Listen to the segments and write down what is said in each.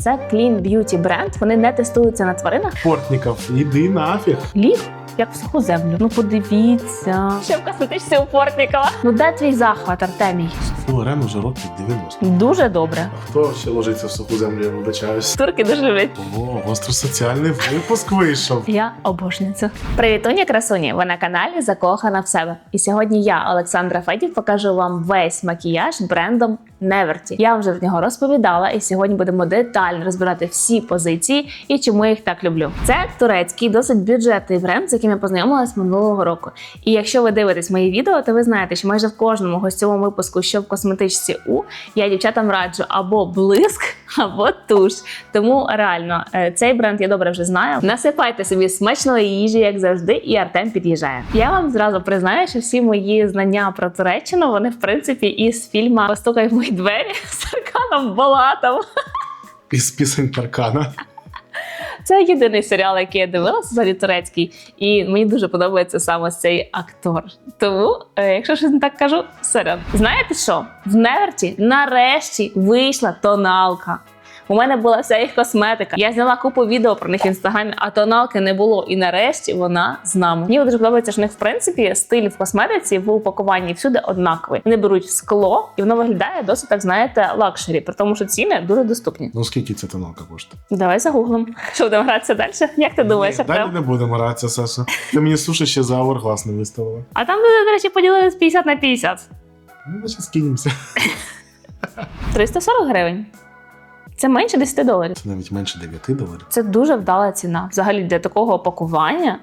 Це Clean Beauty бренд. Вони не тестуються на тваринах. Портников, іди нафіг. Ліг як в суху землю. Ну подивіться. Ще в косметичці у Портнікова. Ну де твій захват, Артемій? Лорен уже років 90. Дуже добре. А хто ще ложиться в суху землю, я вибачаюсь? Турки дуже люблять. О, гостросоціальний випуск вийшов. Я обожнюю це. Привітуні, красуні! Ви на каналі Закохана в себе. І сьогодні я, Олександра Федів, покажу вам весь макіяж брендом Неверті. Я вже в нього розповідала, і сьогодні будемо детально розбирати всі позиції і чому я їх так люблю. Це турецький, досить бюджетний бренд, з яким я познайомилась минулого року. І якщо ви дивитесь мої відео, то ви знаєте, що майже в кожному гостьовому випуску, що в косметичці у, я дівчатам раджу або блиск, або туш. Тому реально е, цей бренд я добре вже знаю. Насипайте собі смачної їжі, як завжди, і Артем під'їжджає. Я вам зразу признаю, що всі мої знання про Туреччину вони в принципі із фільму Постукай в мої двері з Арканом Балатом. Із пісень Таркана. Це єдиний серіал, який я дивилася взагалі турецький, і мені дуже подобається саме цей актор. Тому, е, якщо щось не так кажу, сорян. Знаєте що? В Неверті нарешті вийшла тоналка. У мене була вся їх косметика. Я зняла купу відео про них в інстаграмі, а тоналки не було. І нарешті вона з нами. Мені дуже подобається, що в них в принципі стиль в косметиці в упакуванні всюди однаковий. Вони беруть скло, і воно виглядає досить, так знаєте, лакшері, при тому, що ціни дуже доступні. Ну скільки ця тоналка коштує? Давай загуглим. Що будемо гратися далі? Як ти думаєш, Ні, далі не будемо гратися, Саша. Ти мені суші ще за Hourglass не виставила. А там люди, до речі, поділились 50 на 50. Ну, значить, скинемося. 340 гривень. Це менше 10 доларів. Це навіть менше 9 доларів. Це дуже вдала ціна. Взагалі для такого опакування.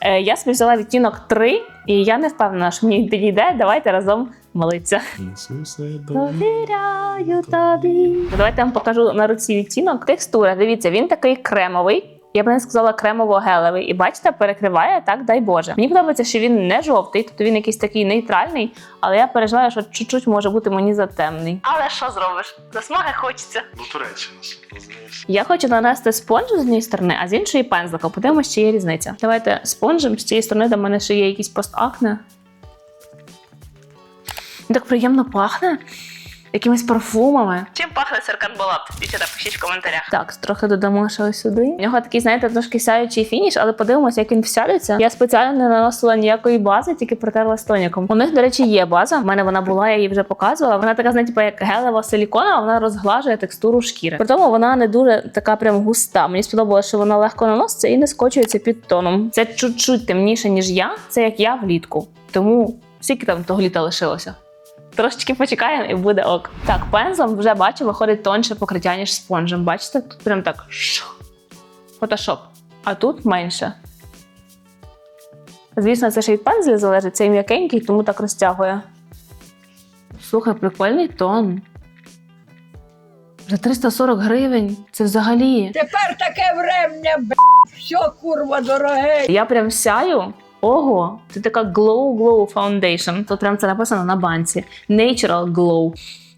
Е, я собі взяла відтінок 3, і я не впевнена, що мені підійде. Давайте разом молитися. Ісусе, Довіряю тобі. Давайте я вам покажу на руці відтінок. Текстура. Дивіться, він такий кремовий. Я б не сказала кремово-гелевий. І бачите, перекриває так, дай Боже. Мені подобається, що він не жовтий, тобто він якийсь такий нейтральний, але я переживаю, що чуть-чуть може бути мені затемний. Але що зробиш? Засмаги хочеться. Ну, Туреччина. Я хочу нанести спонж з однієї сторони, а з іншої пензлика. Подивимося, чи є різниця. Давайте спонжем з цієї сторони до мене ще є якийсь постакне. Так приємно пахне. Якимись парфумами. Чим пахне Серкан Балат? Дівчата, пишіть в коментарях. Так, трохи додамо ще ось сюди. У нього такий, знаєте, трошки сяючий фініш, але подивимося, як він всядеться. Я спеціально не наносила ніякої бази, тільки протерла з тоніком. У них, до речі, є база. У мене вона була, я її вже показувала. Вона така, знаєте, типу, як гелева силікона, вона розглажує текстуру шкіри. При тому вона не дуже така прям густа. Мені сподобалося, що вона легко наноситься і не скочується під тоном. Це чуть-чуть темніше, ніж я. Це як я влітку. Тому скільки там того літа лишилося? Трошечки почекаємо і буде ок. Так, пензлем вже бачу, виходить тонше покриття, ніж спонжем. Бачите, тут прям так фотошоп. А тут менше. Звісно, це ще від пензля залежить, цей м'якенький, тому так розтягує. Слухай, прикольний тон. За 340 гривень. Це взагалі. Тепер таке врем'я, б***, все курва дороге. Я прям сяю. Ого, це така Glow Glow Foundation. Тут прям це написано на банці. Natural Glow.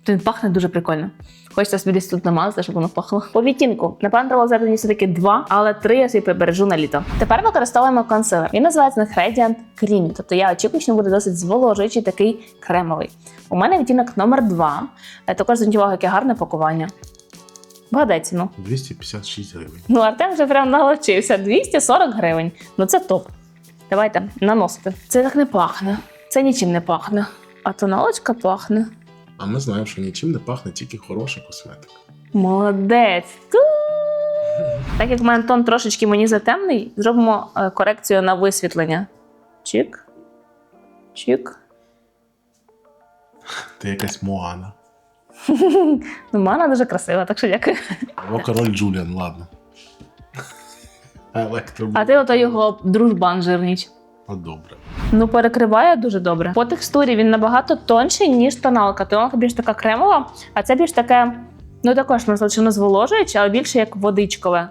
Він пахне дуже прикольно. Хочеться собі десь тут намазати, щоб воно пахло. По відтінку. Напевно, треба взяти мені все-таки два, але три я собі прибережу на літо. Тепер використовуємо консилер. Він називається Gradient Creamy. Тобто я очікую, що він буде досить зволожуючий, такий кремовий. У мене відтінок номер два. Е, Також зверніть увагу, яке гарне пакування. Вгадай ціну. 256 гривень. Ну, Артем вже прям наловчився. 240 гривень. Ну це топ. Давайте наносити. Це так не пахне. Це нічим не пахне. А тоналочка пахне. А ми знаємо, що нічим не пахне, тільки хороша косметика. Молодець. Так як в мене тон трошечки мені затемний, зробимо е, корекцію на висвітлення. Чик. Чик. Ти якась Моана. Ну, мана дуже красива, так що дякую. Або король Джуліан, ладно. Електро. А ти ото його дружбан жирніч. О, добре. Ну, перекриває дуже добре. По текстурі він набагато тонший, ніж тоналка. Тоналка більш така кремова, а це більш таке, ну також що зволожуюче, але більше як водичкове.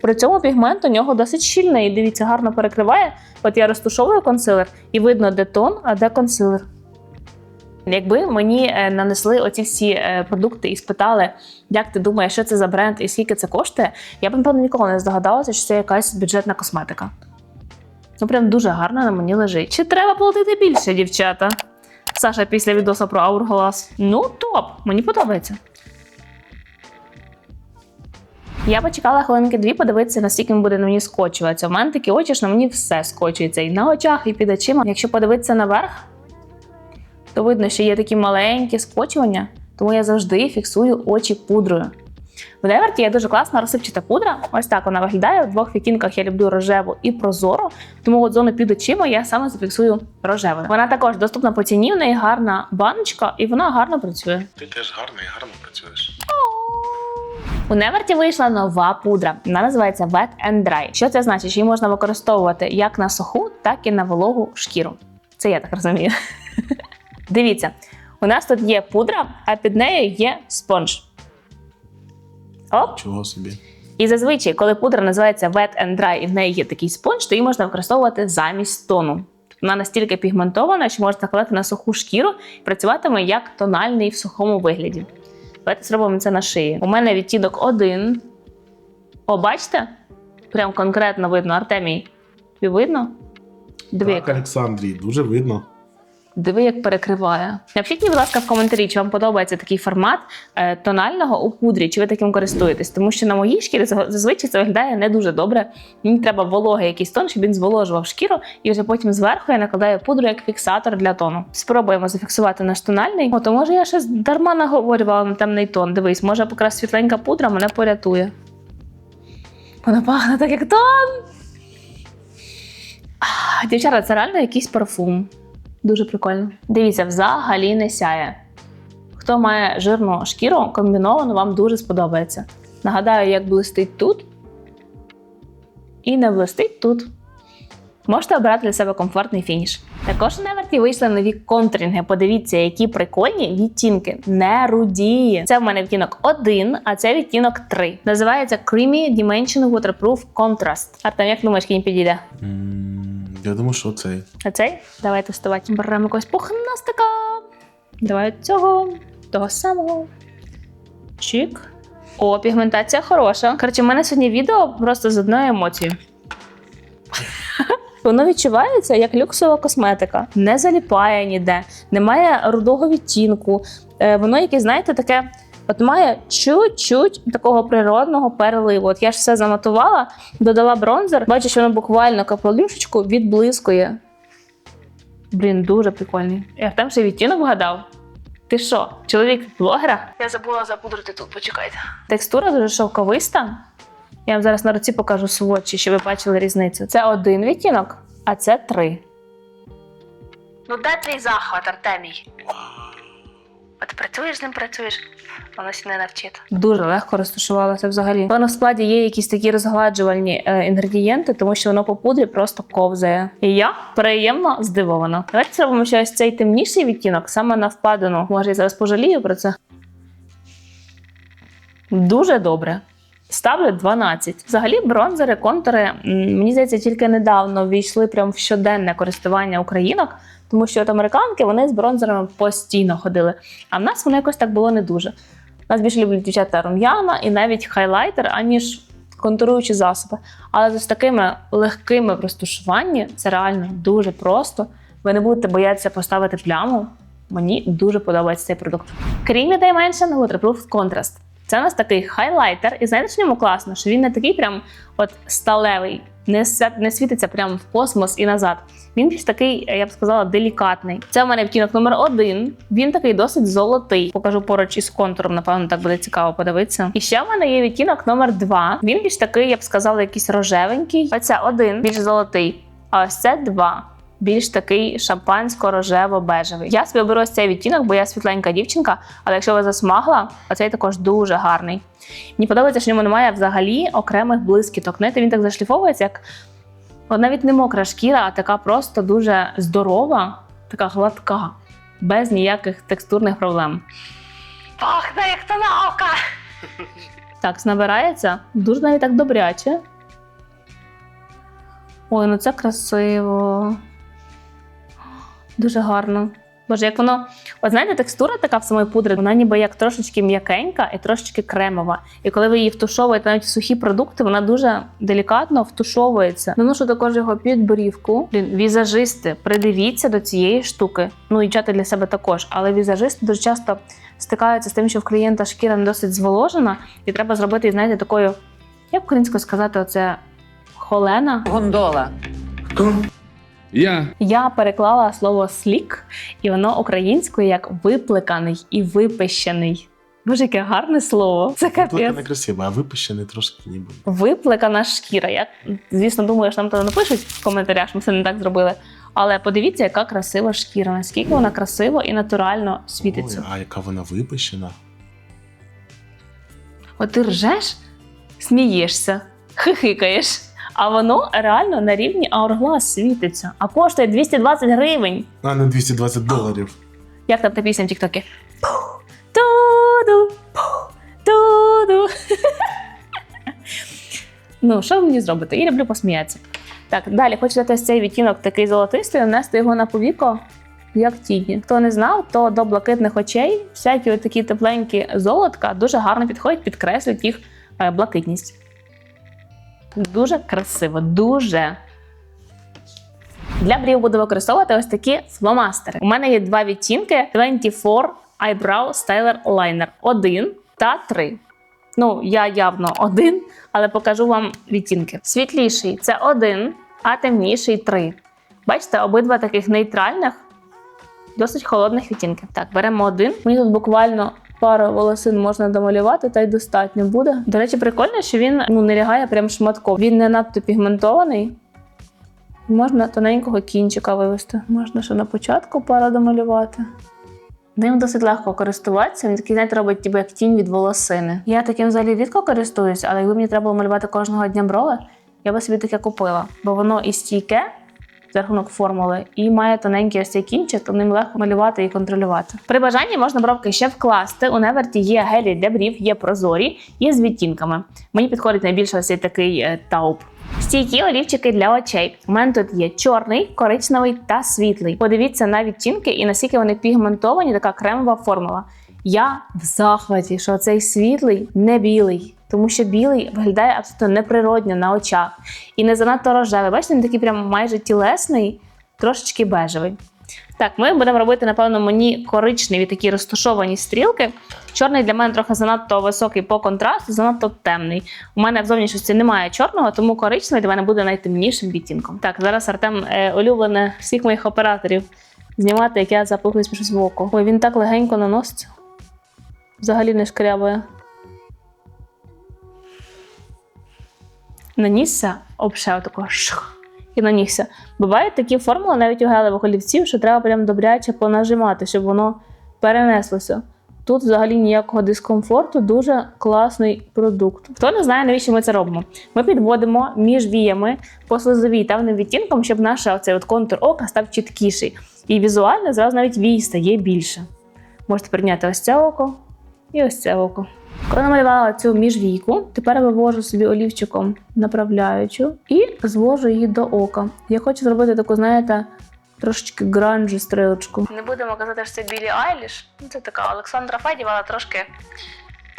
При цьому пігмент у нього досить щільний і дивіться, гарно перекриває. От я розтушовую консилер, і видно, де тон, а де консилер. Якби мені е, нанесли оці всі е, продукти і спитали, як ти думаєш, що це за бренд і скільки це коштує, я б, напевно, ніколи не здогадалася, що це якась бюджетна косметика. Ну, прям дуже гарно на мені лежить. Чи треба платити більше, дівчата? Саша після відоса про Hourglass. Ну, топ, мені подобається. Я почекала хвилинки дві, подивитися, наскільки він буде на мені скочуватися. У мене такі очі, що на мені все скочується і на очах, і під очима. Якщо подивитися наверх, то видно, що є такі маленькі скочування, тому я завжди фіксую очі пудрою. В Неверті є дуже класна розсипчата пудра. Ось так вона виглядає. В двох відтінках я люблю рожеву і прозору. Тому от зону під очима я саме зафіксую рожевою. Вона також доступна по ціні, в неї гарна баночка, і вона гарно працює. Ти теж гарно і гарно працюєш. У Неверті вийшла нова пудра. Вона називається Wet and Dry. Що це значить? Що її можна використовувати як на суху, так і на вологу шкіру. Це я так розумію. Дивіться, у нас тут є пудра, а під нею є спонж. Оп! Чого собі? І зазвичай, коли пудра називається Wet and Dry і в неї є такий спонж, то її можна використовувати замість тону. Вона настільки пігментована, що можна накладати на суху шкіру і працюватиме як тональний в сухому вигляді. Давайте зробимо це на шиї. У мене відтінок один. О, бачите? Прям конкретно видно, Артемій. Тобі видно? Диви, Так, Олександрій, дуже видно. Диви, як перекриває. Напишіть, будь ласка, в коментарі, чи вам подобається такий формат е, тонального у пудрі, чи ви таким користуєтесь. Тому що на моїй шкірі зазвичай це виглядає не дуже добре. Мені треба вологий якийсь тон, щоб він зволожував шкіру, і вже потім зверху я накладаю пудру як фіксатор для тону. Спробуємо зафіксувати наш тональний. О, то може я щось дарма наговорювала на темний тон. Дивись, може якраз світленька пудра мене порятує. Вона пахне так, як тон. Дівчата, це реально якийсь парфум. Дуже прикольно. Дивіться, взагалі не сяє. Хто має жирну шкіру, комбіновано вам дуже сподобається. Нагадаю, як блистить тут і не блистить тут. Можете обрати для себе комфортний фініш. Також у Неверті вийшли нові контуринги. Подивіться, які прикольні відтінки. Не рудії. Це в мене відтінок 1, а це відтінок 3. Називається Creamy Dimension Waterproof Contrast. Артем, як думаєш, який підійде? М, Я думаю, що цей. А цей? Давай тестувати. Беремо якогось пухнастика. Давай цього, того самого. Чик. О, пігментація хороша. Коротше, в мене сьогодні відео просто з одною емоцією. Воно відчувається як люксова косметика, не заліпає ніде, немає рудого відтінку. Е, Воно якесь, знаєте, таке. От має чуть-чуть такого природного переливу. От я ж все заматувала, додала бронзер. Бачиш, воно буквально капелюшечку відблискує. Блін, дуже прикольний. Я там ще відтінок вгадав. Ти що, чоловік блогера? Я забула запудрити тут, почекайте. Текстура дуже шовковиста. Я вам зараз на руці покажу сводчі, щоб ви бачили різницю. Це один відтінок, а це три. Ну, де твій захват, Артемій? От працюєш з ним, працюєш, воно ще не навчить. Дуже легко розташувалося взагалі. Воно в складі є якісь такі розгладжувальні е, інгредієнти, тому що воно по пудрі просто ковзає. І я приємно здивована. Давайте зробимо ще ось цей темніший відтінок, саме на впадину. Може, я зараз пожалію про це. Дуже добре. Ставлю 12. Взагалі, бронзери, контури, мені здається, тільки недавно ввійшли прям в щоденне користування українок, тому що от американки вони з бронзерами постійно ходили. А в нас воно якось так було не дуже. Нас більше люблять дівчата рум'яна і навіть хайлайтер, аніж контуруючі засоби. Але з такими легкими в розташуванні це реально дуже просто. Ви не будете боятися поставити пляму. Мені дуже подобається цей продукт. Creamy Dimension Waterproof Contrast. Це у нас такий хайлайтер, і знаєте, що в класно, що він не такий прям от сталевий, не, не світиться прямо в космос і назад. Він більш такий, я б сказала, делікатний. Це в мене відтінок номер один. Він такий досить золотий. Покажу поруч із контуром, напевно, так буде цікаво подивитися. І ще в мене є відтінок номер два. Він більш такий, я б сказала, якийсь рожевенький. Оце один, більш золотий. А ось це два. Більш такий шампансько-рожево-бежевий. Я собі беру ось цей відтінок, бо я світленька дівчинка, але якщо ви засмагла, оцей також дуже гарний. Мені подобається, що в ньому немає взагалі окремих блискіток. Знаєте, він так зашліфовується, як от навіть не мокра шкіра, а така просто дуже здорова, така гладка, без ніяких текстурних проблем. Пахне як тоналка! Так, набирається дуже навіть так добряче. Ой, ну це красиво. Дуже гарно. Боже, як воно. От знаєте, текстура така в самої пудри, вона ніби як трошечки м'якенька і трошечки кремова. І коли ви її втушовуєте навіть в сухі продукти, вона дуже делікатно втушовується. Наношу також його під борівку. Блін, візажисти, придивіться до цієї штуки. Ну і чати для себе також. Але візажисти дуже часто стикаються з тим, що в клієнта шкіра не досить зволожена, і треба зробити, знаєте, такою Як українською сказати оце холена? Гондола. Хто? Я Я переклала слово слік, і воно українською як виплеканий і випещений. Боже, яке гарне слово. Це капець. красиво, а випущений трошки ніби. Виплекана шкіра. Я, звісно, думаю, що нам то напишуть в коментарях, що ми це не так зробили. Але подивіться, яка красива шкіра, наскільки вона красиво і натурально світиться. Ой, а яка вона випущена? От ти ржеш, смієшся, хихикаєш, а воно реально на рівні Hourglass світиться, а коштує 220 гривень. А, не 220 доларів. Як там та пісня в Тіктокі? Туду, туду. Ну, що ви мені зробите? Я люблю посміятися. Так, далі хочу дати цей відтінок такий золотистий, нанести його на повіко, як тіні. Хто не знав, то до блакитних очей всякі такі тепленькі золотка дуже гарно підходять, підкреслюють їх е, блакитність. Дуже красиво, дуже. Для брів буду використовувати ось такі фломастери. У мене є два відтінки 24 Eyebrow Styler Liner 1 та 3. Ну, я явно один, але покажу вам відтінки. Світліший це 1, а темніший 3. Бачите, обидва таких нейтральних, досить холодних відтінки. Так, беремо один. Мені тут буквально пару волосин можна домалювати, та й достатньо буде. До речі, прикольно, що він ну, не лягає прям шматком. Він не надто пігментований. Можна тоненького кінчика вивести. Можна ще на початку пару домалювати. Ним досить легко користуватися. Він такий, знаєте, робить ніби як тінь від волосини. Я таким взагалі рідко користуюсь, але якби мені треба було малювати кожного дня брови, я би собі таке купила, бо воно і стійке за рахунок формули, і має тоненький ось цей кінчик, то ним легко малювати і контролювати. При бажанні можна бровки ще вкласти. У Неверті є гелі для брів, є прозорі, є з відтінками. Мені підходить найбільше ось цей такий е, тауп. Стійкі олівчики для очей. У мене тут є чорний, коричневий та світлий. Подивіться на відтінки і наскільки вони пігментовані, така кремова формула. Я в захваті, що цей світлий не білий, тому що білий виглядає абсолютно неприродньо на очах і не занадто рожевий. Бачите, він такий прям майже тілесний, трошечки бежевий. Так, ми будемо робити, напевно, мені коричневі такі розташовані стрілки. Чорний для мене трохи занадто високий по контрасту, занадто темний. У мене в зовнішності немає чорного, тому коричневий для мене буде найтемнішим відтінком. Так, зараз Артем е, улюблене всіх моїх операторів знімати, як я запухлюсь щось в око. Ой, він так легенько наноситься. Взагалі не шкрябає. Нанісся, обшев такого шх, і нанісся. Бувають такі формули навіть у гелевих олівців, що треба прям добряче понажимати, щоб воно перенеслося. Тут взагалі ніякого дискомфорту, дуже класний продукт. Хто не знає, навіщо ми це робимо? Ми підводимо між віями по слизовій темним відтінком, щоб наш оцей от контур ока став чіткіший. І візуально зразу навіть вій стає більше. Можете прийняти ось це око і ось це око. Коли намалювала цю міжвійку, тепер вивожу собі олівчиком направляючу і звожу її до ока. Я хочу зробити таку, знаєте, трошечки гранжі стрілочку. Не будемо казати, що це Білі Айліш. Ну, Це така Олександра Федєва, трошки.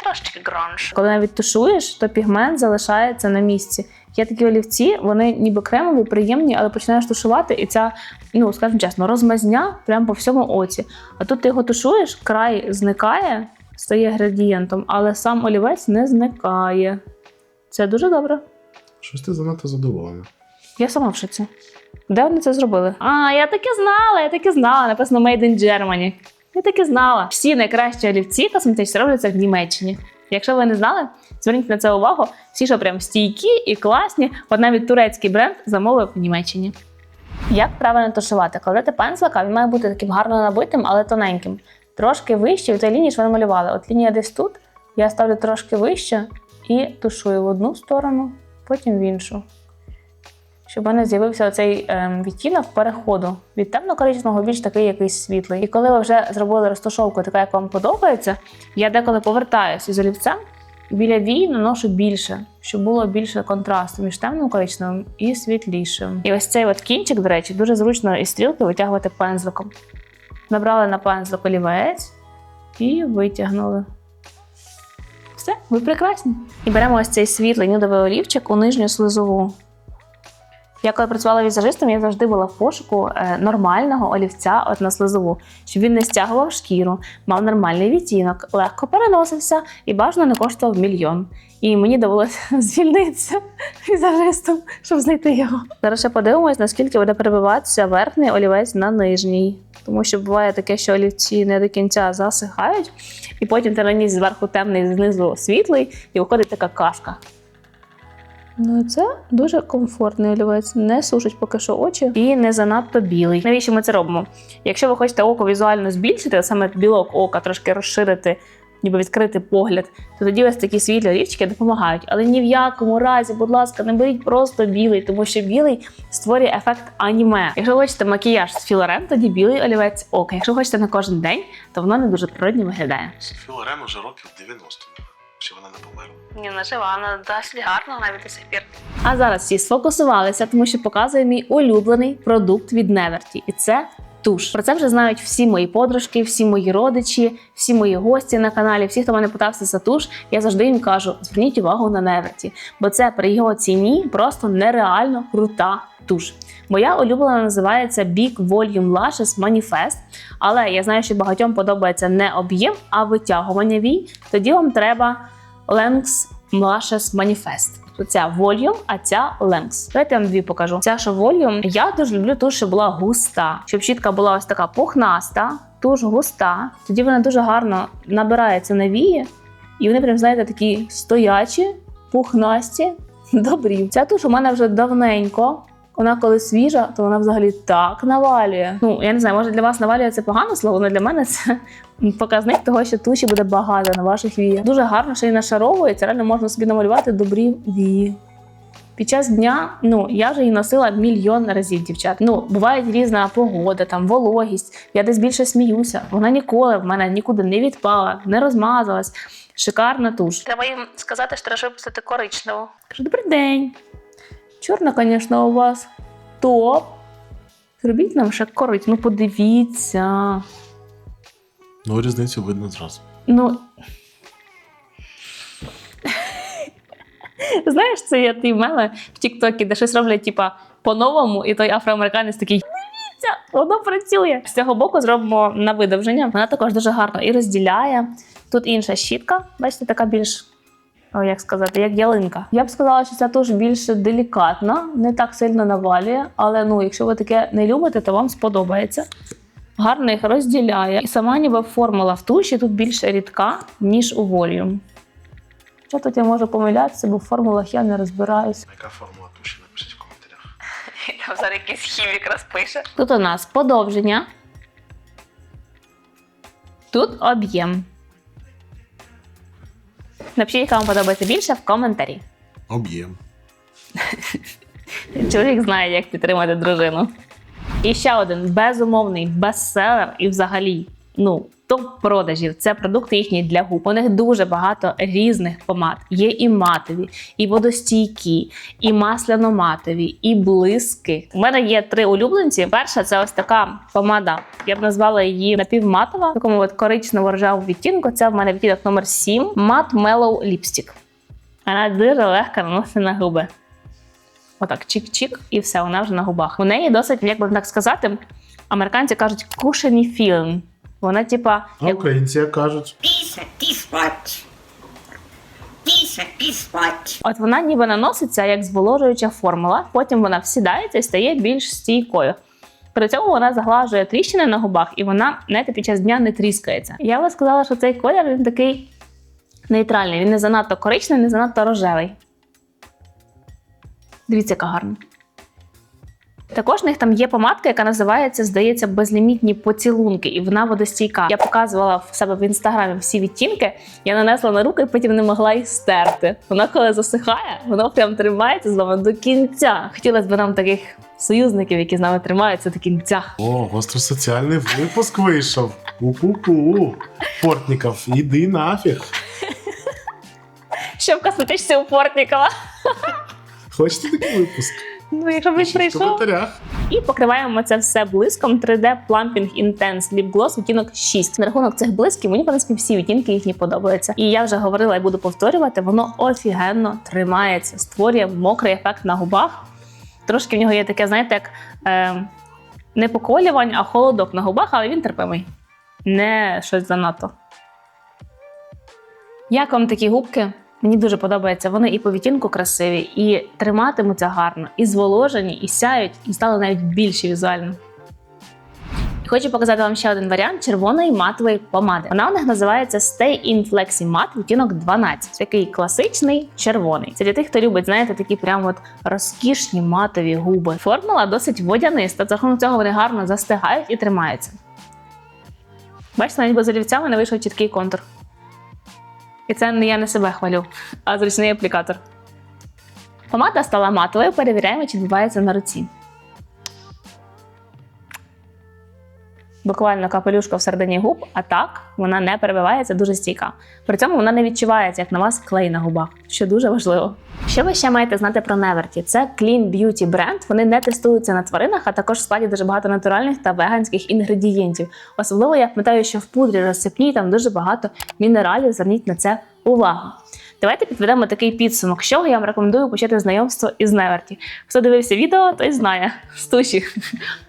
Трошечки гранж. Коли навіть тушуєш, то пігмент залишається на місці. Є такі олівці, вони ніби кремові, приємні, але починаєш тушувати, і ця, ну скажімо чесно, розмазня прямо по всьому оці. А тут ти його тушуєш, край зникає, стає градієнтом, але сам олівець не зникає. Це дуже добре. Щось ти занадто задоволена. Я сама в шоці. Де вони це зробили? А, я таки знала, я таки знала. Написано Made in Germany. Я таки знала. Всі найкращі олівці косметичні робляться в Німеччині. Якщо ви не знали, зверніть на це увагу. Всі, що прям стійкі і класні, от навіть турецький бренд замовив в Німеччині. Як правильно тушувати? Кладете пензлика, він має бути таким гарно набитим, але тоненьким. Трошки вище від тієї лінії, що ви намалювали. От лінія десь тут, я ставлю трошки вище і тушую в одну сторону, потім в іншу. Щоб у мене з'явився цей ем, відтінок переходу від темно-коричневого більш такий якийсь світлий. І коли ви вже зробили розташовку, така як вам подобається, я деколи повертаюся із олівцем біля вій наношу більше, щоб було більше контрасту між темним коричневим і світлішим. І ось цей от кінчик, до речі, дуже зручно із стрілки витягувати пензликом. Набрали на пензлик олівець і витягнули. Все, ви прекрасні. І беремо ось цей світлий нюдовий олівчик у нижню слизову. Я коли працювала візажистом, я завжди була в пошуку е, нормального олівця от на слизову, щоб він не стягував шкіру, мав нормальний відтінок, легко переносився і бажано не коштував мільйон. І мені довелося звільнитися візажистом, щоб знайти його. Зараз ще подивимось, наскільки буде перебиватися верхній олівець на нижній. Тому що буває таке, що олівці не до кінця засихають, і потім ти наніс зверху темний, знизу світлий, і виходить така кашка. Ну, це дуже комфортний олівець, не сушить поки що очі і не занадто білий. Навіщо ми це робимо? Якщо ви хочете око візуально збільшити, а саме білок ока трошки розширити, ніби відкрити погляд, то тоді ось такі світлі олівчики допомагають. Але ні в якому разі, будь ласка, не беріть просто білий, тому що білий створює ефект аніме. Якщо хочете макіяж з філорен, тоді білий олівець ок. Якщо хочете на кожен день, то воно не дуже природньо виглядає. Софі Лорен уже років 90. Ще вона не померла. Ні, не жива, вона досить гарно навіть до сих пір. А зараз всі сфокусувалися, тому що показує мій улюблений продукт від Неверті, і це туш. Про це вже знають всі мої подружки, всі мої родичі, всі мої гості на каналі. Всі, хто мене питався за туш, я завжди їм кажу: зверніть увагу на Неверті, бо це при його ціні просто нереально крута туш. Моя улюблена називається Big Volume Lashes Manifest, але я знаю, що багатьом подобається не об'єм, а витягування вій. Тоді вам треба Lengths Lashes Manifest. Тобто Ця Volume, а ця Lengths. Давайте я вам дві покажу. Ця що Volume, я дуже люблю ту, що була густа, щоб щітка була ось така пухнаста, туш густа. Тоді вона дуже гарно набирається на вії, і вони прям, знаєте, такі стоячі, пухнасті, добрі. Ця туш у мене вже давненько. Вона коли свіжа, то вона взагалі так навалює. Ну я не знаю, може для вас навалює це погане слово, але для мене це показник того, що туші буде багато на ваших віях. Дуже гарно, що і нашаровується, реально можна собі намалювати добрі вії. Під час дня, ну я вже її носила мільйон разів, дівчат. Ну, буває різна погода, там вологість. Я десь більше сміюся. Вона ніколи в мене нікуди не відпала, не розмазалась. Шикарна туш. Треба їм сказати, що треба випустити коричневу. Кажу, добрий день. Чорна, звісно, у вас топ. Зробіть нам ще корить. Ну подивіться. Ну, різницю видно зразу. Ну. Знаєш, це є ті меми в Тіктокі, де щось роблять, типа, по-новому, і той афроамериканець такий. Дивіться, воно працює. З цього боку зробимо на видовження. Вона також дуже гарно і розділяє. Тут інша щітка, бачите, така більш, о, як сказати, як ялинка. Я б сказала, що ця теж більш делікатна, не так сильно навалює, але ну, якщо ви таке не любите, то вам сподобається гарно їх розділяє. І сама ніби формула в туші тут більш рідка, ніж у волюм. Що тут я можу помилятися, бо в формулах я не розбираюся. Яка формула туші? Напишіть в коментарях. Я зараз якийсь хімік розпише. Тут у нас подовження. Тут об'єм. Напишіть, яка вам подобається більше в коментарі. Об'єм. Чоловік знає, як підтримати дружину. І ще один безумовний бестселер і взагалі, ну, топ продажів. Це продукти їхні для губ. У них дуже багато різних помад. Є і матові, і водостійкі, і масляно-матові, і блиски. У мене є три улюбленці. Перша це ось така помада. Я б назвала її напівматова, в такому от коричнево-рожевому відтінку. Це в мене відтінок номер 7 Matte Mellow Lipstick. Вона дуже легко наносить на губи. Отак, чик-чик, і все, вона вже на губах. У неї досить, як би так сказати, американці кажуть, кушені філм. Вона, типа, А як українці як кажуть. Піса, піспать. Піса, піспать. от вона ніби наноситься як зволожуюча формула, потім вона всідається і стає більш стійкою. При цьому вона заглажує тріщини на губах, і вона знаєте, під час дня не тріскається. Я би сказала, що цей колір він такий нейтральний. Він не занадто коричневий, не занадто рожевий. Дивіться, яка гарна. Також в них там є помадка, яка називається, здається, безлімітні поцілунки, і вона водостійка. Я показувала в себе в інстаграмі всі відтінки. Я нанесла на руки і потім не могла їх стерти. Вона, коли засихає, воно прям тримається з вами до кінця. Хотілося б нам таких союзників, які з нами тримаються до кінця. О, гостросоціальний випуск вийшов. У-ку-ку. Портніков, іди нафіг. Що в косметичці у Портнікова? Хочете такий випуск? Ну, якщо він прийшов. коментарях. І покриваємо це все блиском 3D Plumping Intense Lip Gloss відтінок 6. На рахунок цих блисків мені в принципі всі відтінки їхні подобаються. І я вже говорила і буду повторювати, воно офігенно тримається, створює мокрий ефект на губах. Трошки в нього є таке, знаєте, як е, не поколювань, а холодок на губах, але він терпимий. Не щось занадто. Як вам такі губки? Мені дуже подобається. Вони і по відтінку красиві, і триматимуться гарно, і зволожені, і сяють, і стали навіть більші візуально. Хочу показати вам ще один варіант червоної матової помади. Вона у них називається Stay in Flexi Matte відтінок 12. Такий класичний червоний. Це для тих, хто любить, знаєте, такі прям от розкішні матові губи. Формула досить водяниста, за рахунок цього вони гарно застигають і тримаються. Бачите, навіть без олівця в мене вийшов чіткий контур. І це не я не себе хвалю, а зручний аплікатор. Помада стала матовою, перевіряємо, чи відбувається на руці. Буквально капелюшка всередині губ, а так вона не перебивається дуже стійка. При цьому вона не відчувається, як на вас клей на губах, що дуже важливо. Що ви ще маєте знати про Неверті? Це Clean Beauty бренд. Вони не тестуються на тваринах, а також в складі дуже багато натуральних та веганських інгредієнтів. Особливо я пам'ятаю, що в пудрі розсипній там дуже багато мінералів. Зверніть на це увагу. Давайте підведемо такий підсумок, з чого я вам рекомендую почати знайомство із Неверті. Хто дивився відео, той знає. Стуші.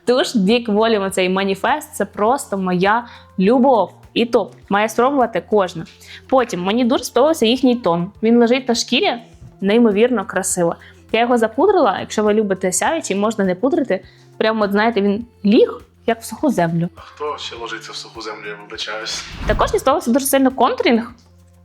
Туш Бік Volume, цей маніфест це просто моя любов. І топ має спробувати кожна. Потім мені дуже сподобався їхній тон. Він лежить на шкірі неймовірно красиво. Я його запудрила. Якщо ви любите сяючий, можна не пудрити. Прямо, от, знаєте, він ліг як в суху землю. Хто ще ложиться в суху землю, я вибачаюсь. Також мені сподобався дуже сильно контурінг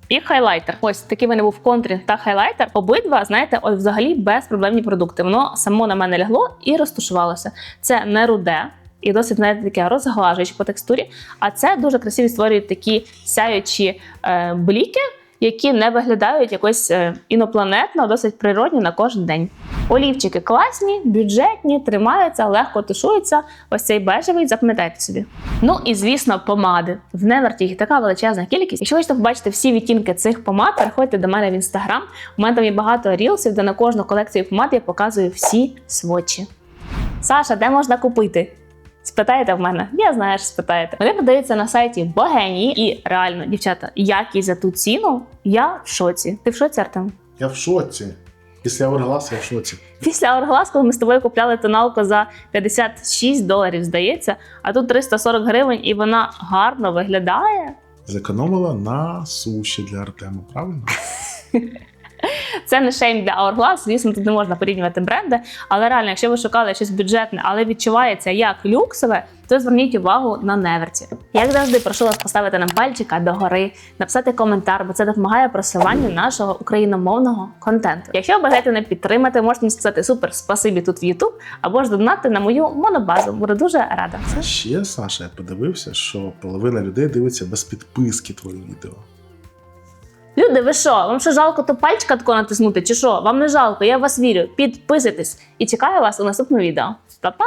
і хайлайтер. Ось такий в мене був контрінг та хайлайтер. Обидва, знаєте, от взагалі безпроблемні продукти. Воно само на мене лягло і розташувалося. Це не руде. І досить знаєте, таке розглажуюче по текстурі. А це дуже красиві створюють такі сяючі е, бліки, які не виглядають якось е, інопланетно, досить природні на кожен день. Олівчики класні, бюджетні, тримаються, легко тушуються. Ось цей бежевий, запам'ятайте собі. Ну і звісно, помади. В Неверті їх така величезна кількість. Якщо хочете побачити всі відтінки цих помад, переходьте до мене в інстаграм. У мене там є багато рілсів, де на кожну колекцію помад я показую всі свочі. Саша, де можна купити? Спитаєте в мене? Я знаю, що спитаєте. Вони продаються на сайті Богенії, і реально, дівчата, якість за ту ціну, я в шоці. Ти в шоці, Артем? Я в шоці. Після Оргласа я в шоці. Після Орглас, коли ми з тобою купляли тоналку за 56 доларів, здається, а тут 340 гривень, і вона гарно виглядає. Зекономила на суші для Артема, правильно? Це не шейм для Hourglass, звісно, тут не можна порівнювати бренди, але реально, якщо ви шукали щось бюджетне, але відчувається як люксове, то зверніть увагу на неверті. Як завжди, прошу вас поставити нам пальчика догори, написати коментар, бо це допомагає просуванню нашого україномовного контенту. Якщо ви бажаєте не підтримати, можете сказати супер спасибі тут в YouTube, або ж донати на мою монобазу. Буду дуже рада. Ще, Саша, я подивився, що половина людей дивиться без підписки твої відео. Люди, ви що? Вам що жалко то пальчика тако натиснути? Чи що? Вам не жалко? Я вас вірю. Підписуйтесь і чекаю вас у наступному відео. Па-па!